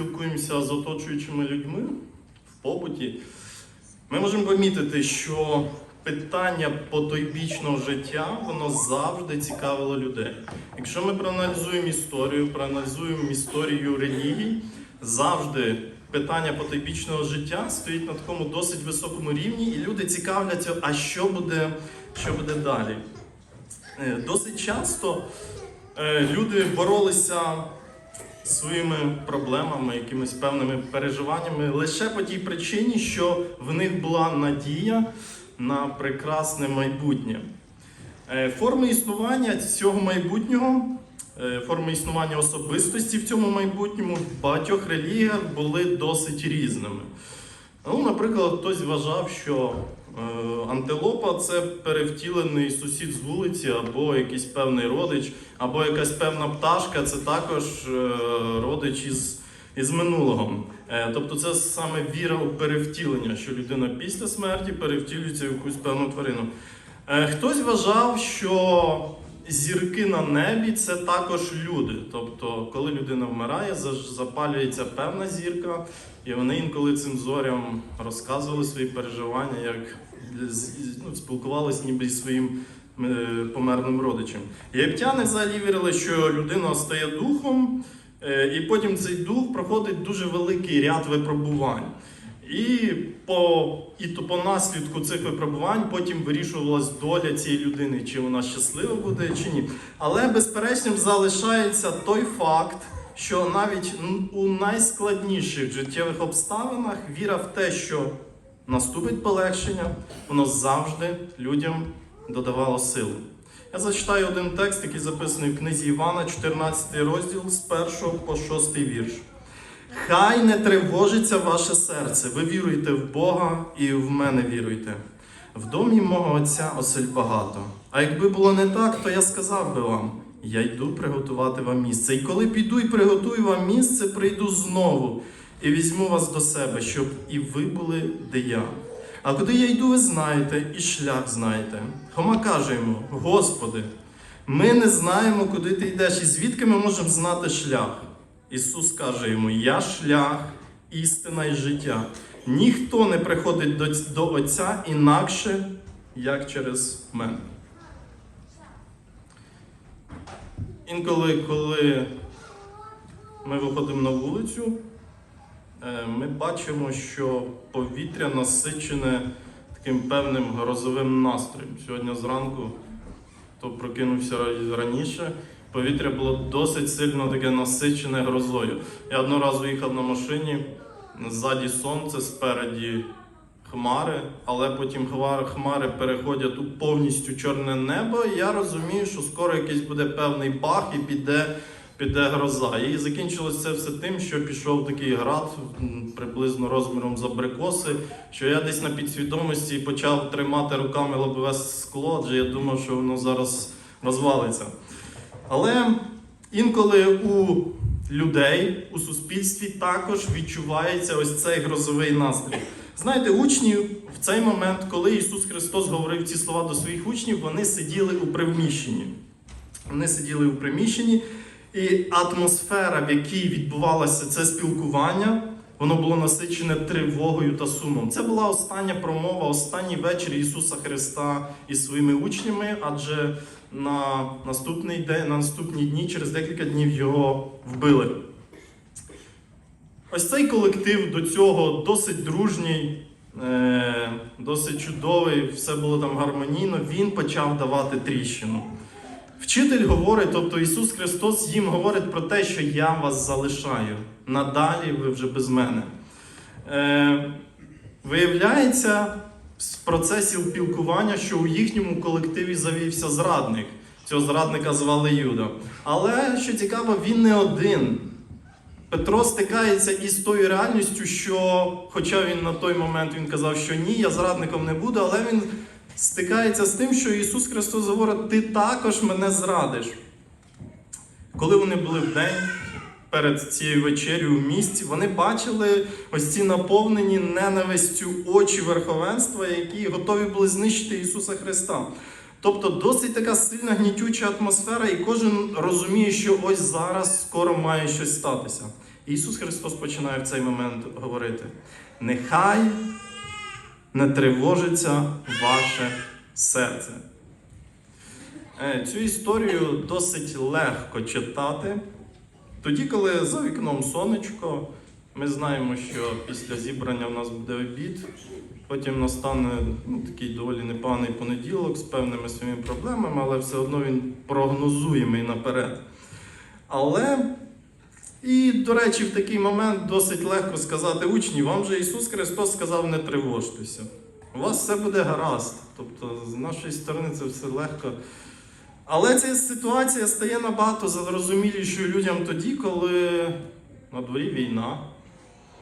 спілкуємося з оточуючими людьми в побуті, ми можемо помітити, що питання потойбічного життя воно завжди цікавило людей. Якщо ми проаналізуємо історію, проаналізуємо історію релігій, завжди питання потойбічного життя стоїть на такому досить високому рівні, і люди цікавляться, а що буде, що буде далі. Е, Досить часто е, люди боролися своїми проблемами, якимись певними переживаннями лише по тій причині, що в них була надія на прекрасне майбутнє. Е, Форми існування цього майбутнього, е, форми існування особистості в цьому майбутньому в багатьох релігіях були досить різними. Ну, наприклад, хтось вважав, що е, антилопа це перевтілений сусід з вулиці, або якийсь певний родич, або якась певна пташка це також е, родич із, із минулого. Е, тобто це саме віра у перевтілення, що людина після смерті перевтілюється в якусь певну тварину. Е, хтось вважав, що зірки на небі це також люди. Тобто, коли людина вмирає, запалюється певна зірка, і вони інколи цим зорям розказували свої переживання, як ну, спілкувалися ніби зі своїм е, померлим родичем. Єгиптяни взагалі вірили, що людина стає духом, е, і потім цей дух проходить дуже великий ряд випробувань. І по, і то по наслідку цих випробувань потім вирішувалась доля цієї людини, чи вона щаслива буде, чи ні. Але безперечним залишається той факт, що навіть у найскладніших життєвих обставинах віра в те, що наступить полегшення, воно завжди людям додавало сили. Я зачитаю один текст, який записаний в книзі Івана, 14 розділ з 1 по 6 вірш. Хай не тривожиться ваше серце, ви віруєте в Бога і в мене віруйте. В домі мого отця осель багато. А якби було не так, то я сказав би вам: я йду приготувати вам місце. І коли піду і приготую вам місце, прийду знову і візьму вас до себе, щоб і ви були, де я. А куди я йду, ви знаєте, і шлях знаєте. Хома каже йому: Господи, ми не знаємо, куди ти йдеш, і звідки ми можемо знати шлях. Ісус каже йому: Я шлях, істина і життя. Ніхто не приходить до, до Отця інакше, як через мене. Інколи, коли ми виходимо на вулицю, е, ми бачимо, що повітря насичене таким певним грозовим настроєм. Сьогодні зранку, хто прокинувся раніше, повітря було досить сильно таке насичене грозою. Я одного разу їхав на машині, ззаді сонце, спереді хмари, але потім хмари переходять у повністю чорне небо. І я розумію, що скоро якийсь буде певний бах і піде. Піде гроза. І закінчилось це все тим, що пішов такий град приблизно розміром з абрикоси, що я десь на підсвідомості почав тримати руками лобове скло, адже я думав, що воно зараз розвалиться. Але інколи у людей у суспільстві також відчувається ось цей грозовий настрій. Знаєте, учні в цей момент, коли Ісус Христос говорив ці слова до своїх учнів, вони сиділи у приміщенні. Вони сиділи у приміщенні, і атмосфера, в якій відбувалося це спілкування, воно було насичене тривогою та сумом. Це була остання промова, останній вечір Ісуса Христа із своїми учнями, адже на наступний день, на наступні дні, через декілька днів його вбили. Ось цей колектив до цього досить дружній, е, досить чудовий, все було там гармонійно. Він почав давати тріщину. Вчитель говорить, тобто Ісус Христос їм говорить про те, що я вас залишаю. Надалі ви вже без мене. Е, виявляється, в процесі спілкування, що у їхньому колективі завівся зрадник. Цього зрадника звали Юда. Але що цікаво, він не один. Петро стикається із тою реальністю, що, хоча він на той момент він казав, що ні, я зрадником не буду, але він стикається з тим, що Ісус Христос говорить, ти також мене зрадиш. Коли вони були в день перед цією вечерю в місті, вони бачили ось ці наповнені ненавистю очі верховенства, які готові були знищити Ісуса Христа. Тобто досить така сильна гнітюча атмосфера, і кожен розуміє, що ось зараз скоро має щось статися. І Ісус Христос починає в цей момент говорити: нехай не тривожиться ваше серце. Е, Цю історію досить легко читати. Тоді, коли за вікном сонечко, ми знаємо, що після зібрання в нас буде обід, потім настане ну, такий доволі непоганий понеділок з певними своїми проблемами, але все одно він прогнозуємий наперед. Але, і, до речі, в такий момент досить легко сказати учні, вам же Ісус Христос сказав, не тривожтеся. У вас все буде гаразд. Тобто, з нашої сторони це все легко. Але ця ситуація стає набагато зрозумілішою людям тоді, коли на дворі війна,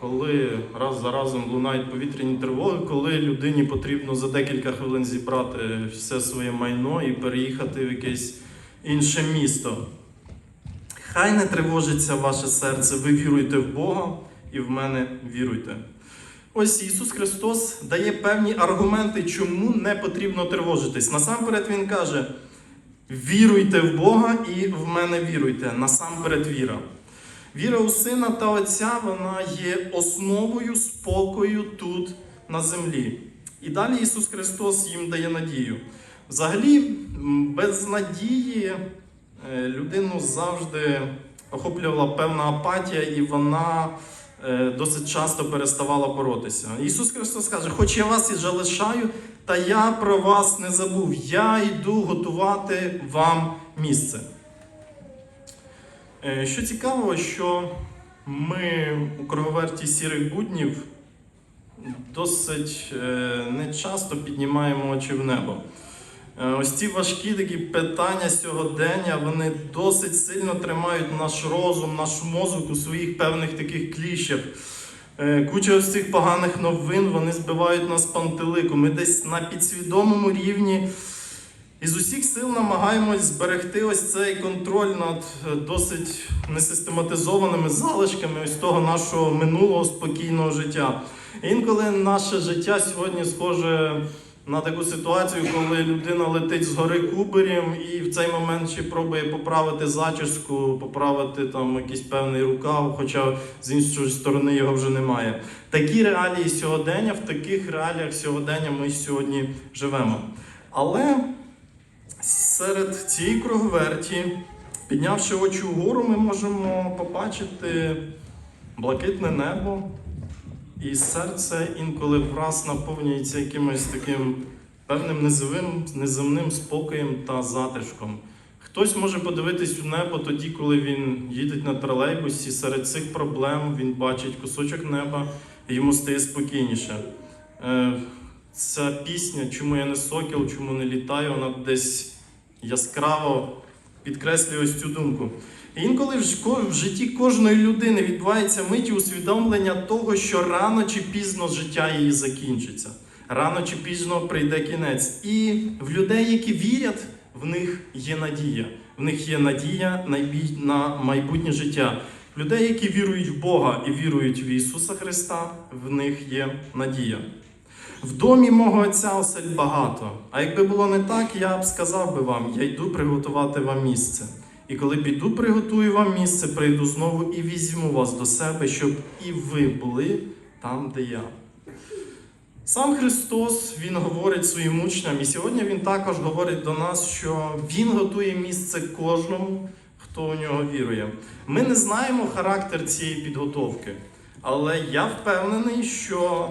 коли раз за разом лунають повітряні тривоги, коли людині потрібно за декілька хвилин зібрати все своє майно і переїхати в якесь інше місто. Хай не тривожиться ваше серце, ви віруйте в Бога і в мене віруйте. Ось Ісус Христос дає певні аргументи, чому не потрібно тривожитись. Насамперед Він каже: віруйте в Бога і в мене віруйте. Насамперед віра. Віра у Сина та Отця вона є основою спокою тут на землі. І далі Ісус Христос їм дає надію. Взагалі, без надії е, людину завжди охоплювала певна апатія, і вона досить часто переставала боротися. Ісус Христос каже: Хоч я вас і залишаю, та я про вас не забув. Я йду готувати вам місце. Е, Що цікаво, що ми у круговерті сірих буднів досить е, не часто піднімаємо очі в небо. Е, Ось ці важкі такі питання сьогодення, вони досить сильно тримають наш розум, наш мозок у своїх певних таких кліщах. Е, Куча ось цих поганих новин вони збивають нас пантелику. Ми десь на підсвідомому рівні із усіх сил намагаємось зберегти ось цей контроль над е, досить несистематизованими залишками ось того нашого минулого спокійного життя. Інколи наше життя сьогодні схоже на таку ситуацію, коли людина летить з гори кубарем і в цей момент ще пробує поправити зачіску, поправити там якийсь певний рукав, хоча з іншої сторони його вже немає. Такі реалії сьогодення, в таких реаліях сьогодення ми сьогодні живемо. Але серед цієї круговерті, піднявши очі вгору, ми можемо побачити блакитне небо, і серце інколи враз наповнюється якимось таким певним неземним, неземним спокоєм та затишком. Хтось може подивитись у небо тоді, коли він їде на тролейбусі, серед цих проблем він бачить кусочок неба і йому стає спокійніше. Е, Ця пісня, чому я не сокіл, чому не літаю, вона десь яскраво підкреслює ось цю думку. Інколи в житті кожної людини відбувається миті усвідомлення того, що рано чи пізно життя її закінчиться. Рано чи пізно прийде кінець. І в людей, які вірять, в них є надія. В них є надія на на майбутнє життя. В людей, які вірують в Бога і вірують в Ісуса Христа, в них є надія. В домі мого отця осель багато. А якби було не так, я б сказав би вам: я йду приготувати вам місце. І коли піду, приготую вам місце, прийду знову і візьму вас до себе, щоб і ви були там, де я. Сам Христос Він говорить своїм учням, і сьогодні Він також говорить до нас, що Він готує місце кожному, хто у нього вірує. Ми не знаємо характер цієї підготовки, але я впевнений, що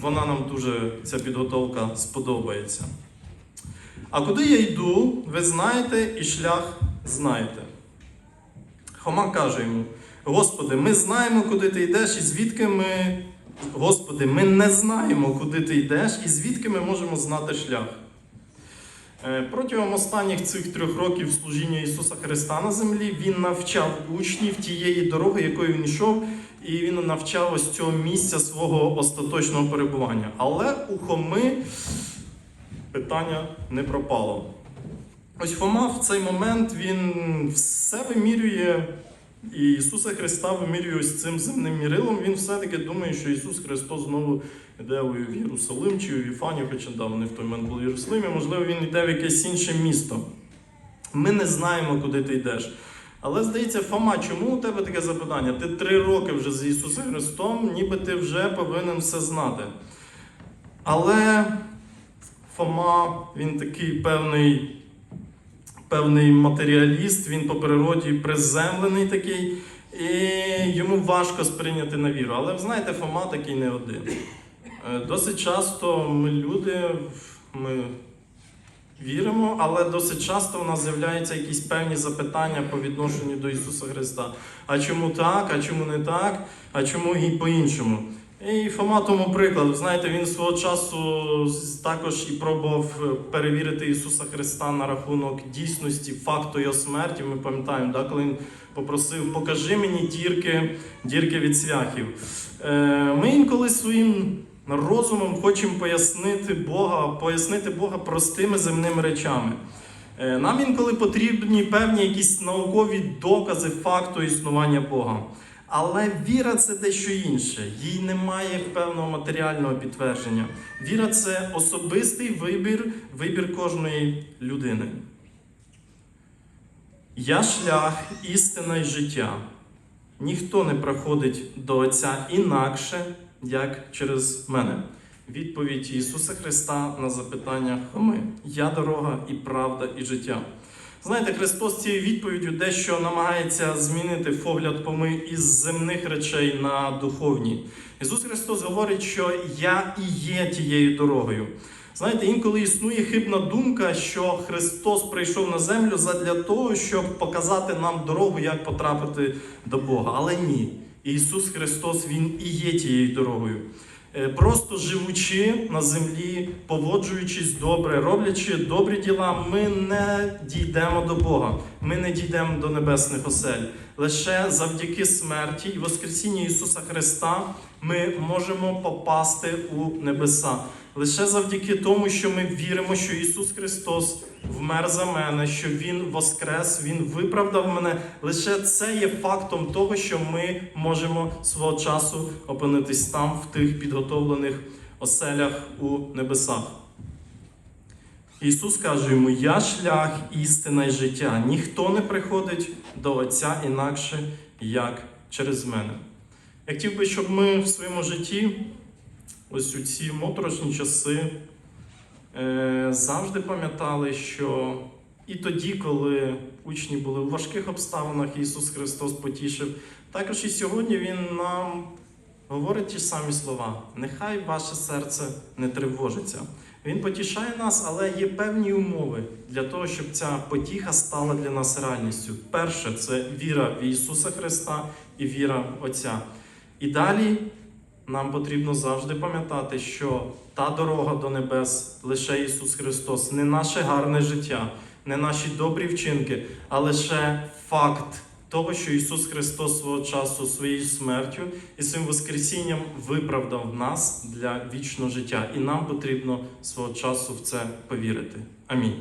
вона нам дуже ця підготовка сподобається. А куди я йду, ви знаєте, і шлях знаєте. Хома каже йому: Господи, ми знаємо, куди ти йдеш, і звідки ми. Господи, ми не знаємо, куди ти йдеш, і звідки ми можемо знати шлях. Е, Протягом останніх цих трьох років служіння Ісуса Христа на землі Він навчав учнів тієї дороги, якою він йшов, і він навчав ось цього місця свого остаточного перебування. Але у Хоми питання не пропало. Ось Фома в цей момент він все вимірює, і Ісуса Христа вимірює ось цим земним мірилом. Він все-таки думає, що Ісус Христос знову йде в Єрусалим чи в Іфанію, хоча да, вони в той момент були в Єрусалимі, можливо, він йде в якесь інше місто. Ми не знаємо, куди ти йдеш. Але здається, Фома, чому у тебе таке запитання? Ти три роки вже з Ісусом Христом, ніби ти вже повинен все знати. Але Фома, він такий певний, певний матеріаліст, він по природі приземлений такий, і йому важко сприйняти на віру. Але ви знаєте, Фома такий не один. Е, Досить часто ми люди, ми віримо, але досить часто у нас з'являються якісь певні запитання по відношенню до Ісуса Христа. А чому так, а чому не так, а чому і по-іншому? І Фома тому приклад. Знаєте, він свого часу також і пробував е, перевірити Ісуса Христа на рахунок дійсності, факту його смерті. Ми пам'ятаємо, да, коли він попросив, покажи мені дірки, дірки від цвяхів. Е, Ми інколи своїм розумом хочемо пояснити Бога, пояснити Бога простими земними речами. Е, Нам інколи потрібні певні якісь наукові докази факту існування Бога. Але віра це дещо інше. Їй немає певного матеріального підтвердження. Віра це особистий вибір, вибір кожної людини. Я шлях, істина і життя. Ніхто не проходить до Отця інакше, як через мене. Відповідь Ісуса Христа на запитання Хоми. Я дорога і правда, і життя. Знаєте, Христос цією відповіддю дещо намагається змінити погляд Хоми із земних речей на духовні. Ісус Христос говорить, що я і є тією дорогою. Знаєте, інколи існує хибна думка, що Христос прийшов на землю задля того, щоб показати нам дорогу, як потрапити до Бога. Але ні. Ісус Христос, Він і є тією дорогою. Е, Просто живучи на землі, поводжуючись добре, роблячи добрі діла, ми не дійдемо до Бога, ми не дійдемо до небесних осель. Лише завдяки смерті і Воскресінню Ісуса Христа ми можемо попасти у небеса. Лише завдяки тому, що ми віримо, що Ісус Христос вмер за мене, що Він воскрес, Він виправдав мене. Лише це є фактом того, що ми можемо свого часу опинитись там, в тих підготовлених оселях у небесах. Ісус каже йому: Я шлях, істина і життя. Ніхто не приходить до Отця інакше, як через мене. Я хотів би, щоб ми в своєму житті, ось у ці моторошні часи, е, завжди пам'ятали, що і тоді, коли учні були у важких обставинах, Ісус Христос потішив, також і сьогодні Він нам говорить ті самі слова: нехай ваше серце не тривожиться. Він потішає нас, але є певні умови для того, щоб ця потіха стала для нас реальністю. Перше це віра в Ісуса Христа і віра в Отця. І далі нам потрібно завжди пам'ятати, що та дорога до небес лише Ісус Христос, не наше гарне життя, не наші добрі вчинки, а лише факт того, що Ісус Христос свого часу своєю смертю і своїм Воскресінням виправдав нас для вічного життя. І нам потрібно свого часу в це повірити. Амінь.